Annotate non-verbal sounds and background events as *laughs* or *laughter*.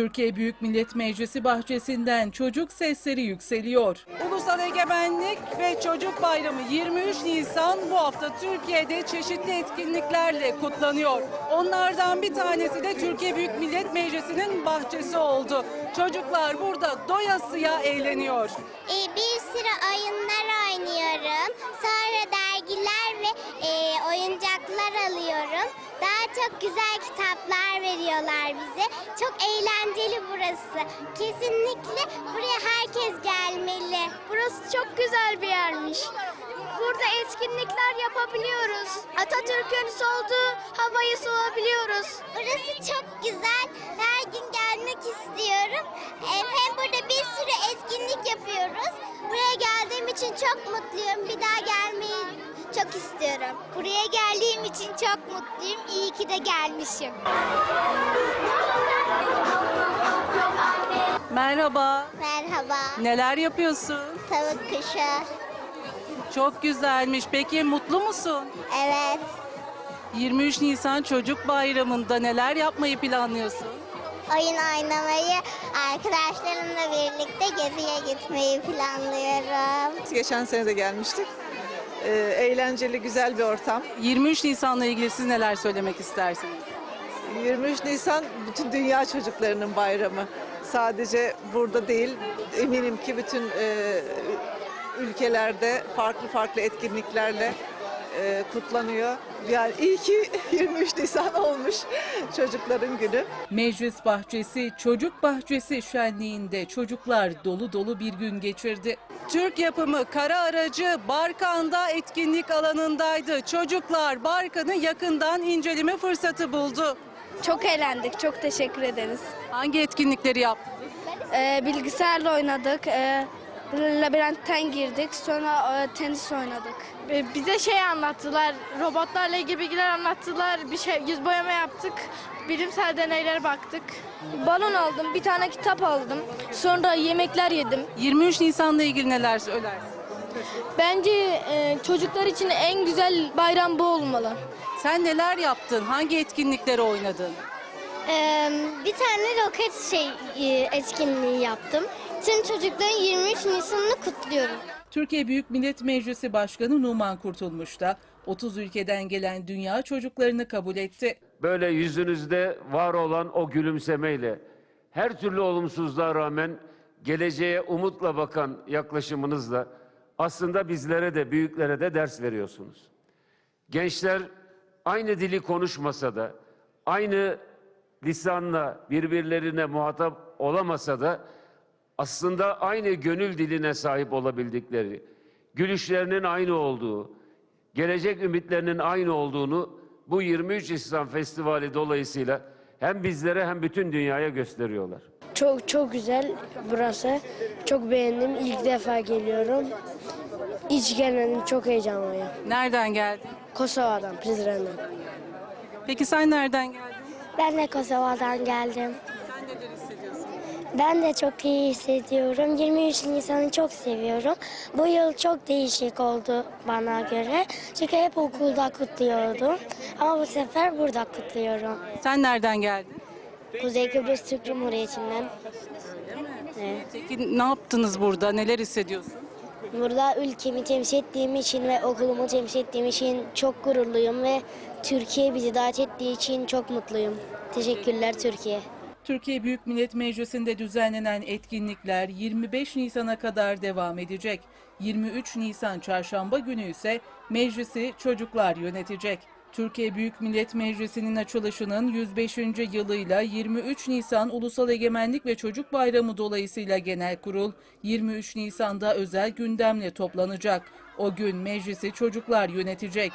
Türkiye Büyük Millet Meclisi bahçesinden çocuk sesleri yükseliyor. Ulusal Egemenlik ve Çocuk Bayramı 23 Nisan bu hafta Türkiye'de çeşitli etkinliklerle kutlanıyor. Onlardan bir tanesi de Türkiye Büyük Millet Meclisi'nin bahçesi oldu. Çocuklar burada doyasıya eğleniyor. Ee, bir sürü oyunlar oynuyorum. Oyuncaklar alıyorum. Daha çok güzel kitaplar veriyorlar bize. Çok eğlenceli burası. Kesinlikle buraya herkes gelmeli. Burası çok güzel bir yermiş. Burada etkinlikler yapabiliyoruz. Atatürk'ün solduğu havayı solabiliyoruz. Burası çok güzel. Her çok istiyorum. Buraya geldiğim için çok mutluyum. İyi ki de gelmişim. Merhaba. Merhaba. Neler yapıyorsun? Tavuk kuşu. Çok güzelmiş. Peki mutlu musun? Evet. 23 Nisan Çocuk Bayramı'nda neler yapmayı planlıyorsun? Oyun oynamayı arkadaşlarımla birlikte geziye gitmeyi planlıyorum. Geçen sene de gelmiştik. Ee, eğlenceli, güzel bir ortam. 23 Nisan'la ilgili siz neler söylemek istersiniz? 23 Nisan bütün dünya çocuklarının bayramı. Sadece burada değil, eminim ki bütün e, ülkelerde farklı farklı etkinliklerle e, kutlanıyor. Yani iyi ki *laughs* 23 Nisan olmuş çocukların günü. Meclis Bahçesi Çocuk Bahçesi şenliğinde çocuklar dolu dolu bir gün geçirdi. Türk yapımı kara aracı Barkan'da etkinlik alanındaydı. Çocuklar Barkan'ı yakından inceleme fırsatı buldu. Çok eğlendik. Çok teşekkür ederiz. Hangi etkinlikleri yaptınız? Ee, bilgisayarla oynadık. Ee, labirentten girdik. Sonra e, tenis oynadık. Ee, Bize şey anlattılar, robotlarla ilgili bilgiler anlattılar. Bir şey yüz boyama yaptık. Bilimsel deneylere baktık. Balon aldım. Bir tane kitap aldım. Sonra yemekler yedim. 23 Nisan'la ilgili neler söylersin? Bence e, çocuklar için en güzel bayram bu olmalı. Sen neler yaptın? Hangi etkinlikleri oynadın? bir tane roket şey etkinliği yaptım. Tüm çocukların 23 Nisan'ını kutluyorum. Türkiye Büyük Millet Meclisi Başkanı Numan Kurtulmuş da 30 ülkeden gelen dünya çocuklarını kabul etti. böyle yüzünüzde var olan o gülümsemeyle her türlü olumsuzluğa rağmen geleceğe umutla bakan yaklaşımınızla aslında bizlere de büyüklere de ders veriyorsunuz. Gençler aynı dili konuşmasa da aynı lisanla birbirlerine muhatap olamasa da aslında aynı gönül diline sahip olabildikleri, gülüşlerinin aynı olduğu, gelecek ümitlerinin aynı olduğunu bu 23 Nisan Festivali dolayısıyla hem bizlere hem bütün dünyaya gösteriyorlar. Çok çok güzel burası. Çok beğendim. İlk defa geliyorum. Hiç gelmedim. Çok heyecanlıyım. Nereden geldin? Kosova'dan, Prizren'den. Peki sen nereden geldin? Ben de Kosova'dan geldim. Ben de çok iyi hissediyorum. 23 Nisan'ı çok seviyorum. Bu yıl çok değişik oldu bana göre. Çünkü hep okulda kutluyordum. Ama bu sefer burada kutluyorum. Sen nereden geldin? Kuzey Kıbrıs Türk Cumhuriyeti'nden. Peki ne yaptınız burada? Neler hissediyorsun? Burada ülkemi temsil ettiğim için ve okulumu temsil ettiğim için çok gururluyum ve Türkiye bizi davet ettiği için çok mutluyum. Teşekkürler Türkiye. Türkiye Büyük Millet Meclisi'nde düzenlenen etkinlikler 25 Nisan'a kadar devam edecek. 23 Nisan çarşamba günü ise meclisi çocuklar yönetecek. Türkiye Büyük Millet Meclisi'nin açılışının 105. yılıyla 23 Nisan Ulusal Egemenlik ve Çocuk Bayramı dolayısıyla genel kurul 23 Nisan'da özel gündemle toplanacak. O gün meclisi çocuklar yönetecek.